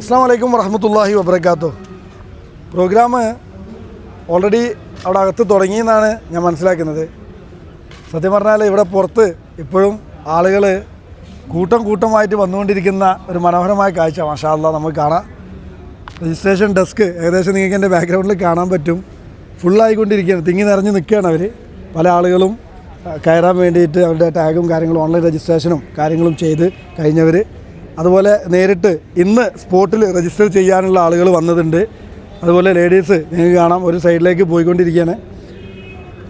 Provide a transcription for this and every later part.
അസ്സാം വലൈക്കും വറഹമത്തല്ലാഹി വബർക്കാത്തു പ്രോഗ്രാം ഓൾറെഡി അവിടെ അകത്ത് തുടങ്ങിയെന്നാണ് ഞാൻ മനസ്സിലാക്കുന്നത്. സത്യം പറഞ്ഞാൽ ഇവിടെ പുറത്ത് ഇപ്പോഴും ആളുകൾ കൂട്ടം കൂട്ടമായിട്ട് വന്നുകൊണ്ടിരിക്കുന്ന ഒരു മനോഹരമായ കാഴ്ച മഷാല്ല നമുക്ക് കാണാം. രജിസ്ട്രേഷൻ ഡെസ്ക് ഏകദേശം നിങ്ങൾക്ക് എന്റെ ബാക്ക്ഗ്രൗണ്ടിൽ കാണാൻ പറ്റും. ഫുള്ളായിക്കൊണ്ടിരിക്കുകയാണ് തിങ്ങി നിറഞ്ഞ് നിൽക്കുകയാണ് അവർ പല ആളുകളും കയറാൻ വേണ്ടിയിട്ട് അവരുടെ ടാഗും കാര്യങ്ങളും ഓൺലൈൻ രജിസ്ട്രേഷനും കാര്യങ്ങളും ചെയ്ത് കഴിഞ്ഞവർ അതുപോലെ നേരിട്ട് ഇന്ന് സ്പോട്ടിൽ രജിസ്റ്റർ ചെയ്യാനുള്ള ആളുകൾ വന്നതുണ്ട്. അതുപോലെ ലേഡീസ് നിങ്ങൾക്ക് കാണാം ഒരു സൈഡിലേക്ക് പോയിക്കൊണ്ടിരിക്കുകയാണ്.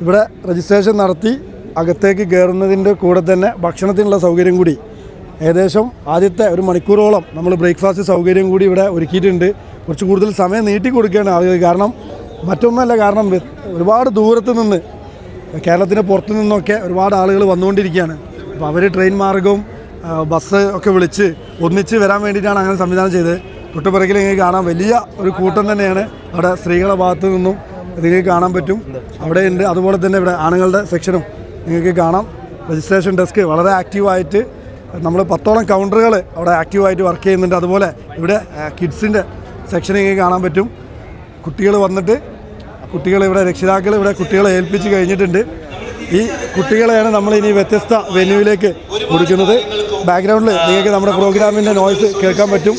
ഇവിടെ രജിസ്ട്രേഷൻ നടത്തി അകത്തേക്ക് കയറുന്നതിന്റെ കൂടെ തന്നെ ഭക്ഷണത്തിനുള്ള സൗകര്യം കൂടി. ഏകദേശം ആദ്യത്തെ ഒരു മണിക്കൂറോളം നമ്മൾ ബ്രേക്ക്ഫാസ്റ്റ് സൗകര്യം കൂടി ഇവിടെ ഒരുക്കിയിട്ടുണ്ട്. കുറച്ച് കൂടുതൽ സമയം നീട്ടി കൊടുക്കുകയാണ് ആളുകൾ. കാരണം മറ്റൊന്നല്ല കാരണം ഒരുപാട് ദൂരത്ത് നിന്ന് കേരളത്തിന് പുറത്തു നിന്നൊക്കെ ഒരുപാട് ആളുകൾ വന്നുകൊണ്ടിരിക്കുകയാണ്. അപ്പോൾ അവർ ട്രെയിൻ മാർഗവും ബസ് ഒക്കെ വിളിച്ച് ഒന്നിച്ച് വരാൻ വേണ്ടിയിട്ടാണ് അങ്ങനെ സംവിധാനം ചെയ്തത്. തൊട്ടുപിറകിൽ നിങ്ങൾക്ക് കാണാൻ വലിയ ഒരു കൂട്ടം തന്നെയാണ് അവിടെ സ്ത്രീകളുടെ ഭാഗത്തു നിന്നും നിങ്ങൾക്ക് കാണാൻ പറ്റും. അവിടെ ഉണ്ട് അതുപോലെ തന്നെ ഇവിടെ ആണുങ്ങളുടെ സെക്ഷനും നിങ്ങൾക്ക് കാണാം. രജിസ്ട്രേഷൻ ഡെസ്ക് വളരെ ആക്റ്റീവായിട്ട് നമ്മൾ പത്തോളം കൗണ്ടറുകൾ അവിടെ ആക്റ്റീവായിട്ട് വർക്ക് ചെയ്യുന്നുണ്ട്. അതുപോലെ ഇവിടെ കിഡ്സിന്റെ സെക്ഷൻ നിങ്ങൾക്ക് കാണാൻ പറ്റും. കുട്ടികൾ വന്നിട്ട് കുട്ടികൾ ഇവിടെ രക്ഷിതാക്കൾ ഇവിടെ കുട്ടികളെ ഏൽപ്പിച്ച് കഴിഞ്ഞിട്ടുണ്ട്. ഈ കുട്ടികളെയാണ് നമ്മൾ ഇനി വ്യത്യസ്ത വെന്യൂവിലേക്ക് കൊടുക്കുന്നത്. ബാക്ക്ഗ്രൗണ്ടിൽ നിങ്ങൾക്ക് നമ്മുടെ പ്രോഗ്രാമിന്റെ നോയ്സ് കേൾക്കാൻ പറ്റും.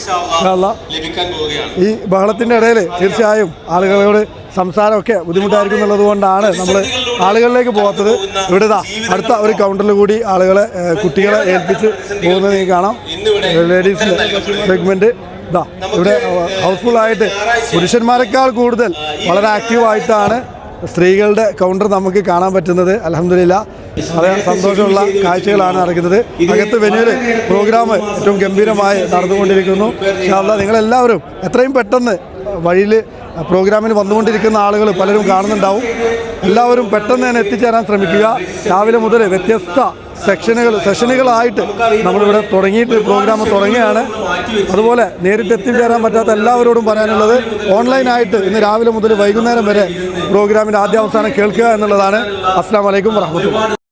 ഈ ബഹളത്തിന്റെ ഇടയിൽ തീർച്ചയായും ആളുകളോട് സംസാരമൊക്കെ ബുദ്ധിമുട്ടായിരിക്കും എന്നുള്ളത് കൊണ്ടാണ് നമ്മൾ ആളുകളിലേക്ക് പോകാത്തത്. ഇവിടെ അടുത്ത ഒരു കൗണ്ടറിൽ കൂടി ആളുകളെ കുട്ടികളെ ഏൽപ്പിച്ച് പോകുന്നത് നിങ്ങൾക്ക് കാണാം. ലേഡീസിന്റെ സെഗ്മെന്റ് ഇതാ ഇവിടെ ഹൗസ്ഫുൾ ആയിട്ട് പുരുഷന്മാരെക്കാൾ കൂടുതൽ വളരെ ആക്റ്റീവായിട്ടാണ് സ്ത്രീകളുടെ കൗണ്ടർ നമുക്ക് കാണാൻ പറ്റുന്നത്. അലഹമില്ല വളരെ സന്തോഷമുള്ള കാഴ്ചകളാണ് നടക്കുന്നത്. അകത്ത് വെന്യൂൽ പ്രോഗ്രാം ഏറ്റവും ഗംഭീരമായി നടന്നുകൊണ്ടിരിക്കുന്നു. ഇൻഷാല്ലാ നിങ്ങളെല്ലാവരും എത്രയും പെട്ടെന്ന് വഴിയിൽ പ്രോഗ്രാമിന് വന്നുകൊണ്ടിരിക്കുന്ന ആളുകൾ പലരും കാണുന്നുണ്ടാവും. എല്ലാവരും പെട്ടെന്ന് തന്നെ എത്തിച്ചേരാൻ ശ്രമിക്കുക. രാവിലെ മുതൽ വ്യത്യസ്ത സെക്ഷനുകൾ സെഷനുകളായിട്ട് നമ്മളിവിടെ തുടങ്ങിയിട്ട് പ്രോഗ്രാം തുടങ്ങിയാണ് അതുപോലെ നേരിട്ട് എത്തിച്ചേരാൻ പറ്റാത്ത എല്ലാവരോടും പറയാനുള്ളത് ഓൺലൈനായിട്ട് ഇന്ന് രാവിലെ മുതൽ വൈകുന്നേരം വരെ പ്രോഗ്രാമിന്റെ ആദ്യാവസാനം കേൾക്കുക എന്നുള്ളതാണ്. അസ്സാം വലൈക്കും വർഹമത്തുള്ള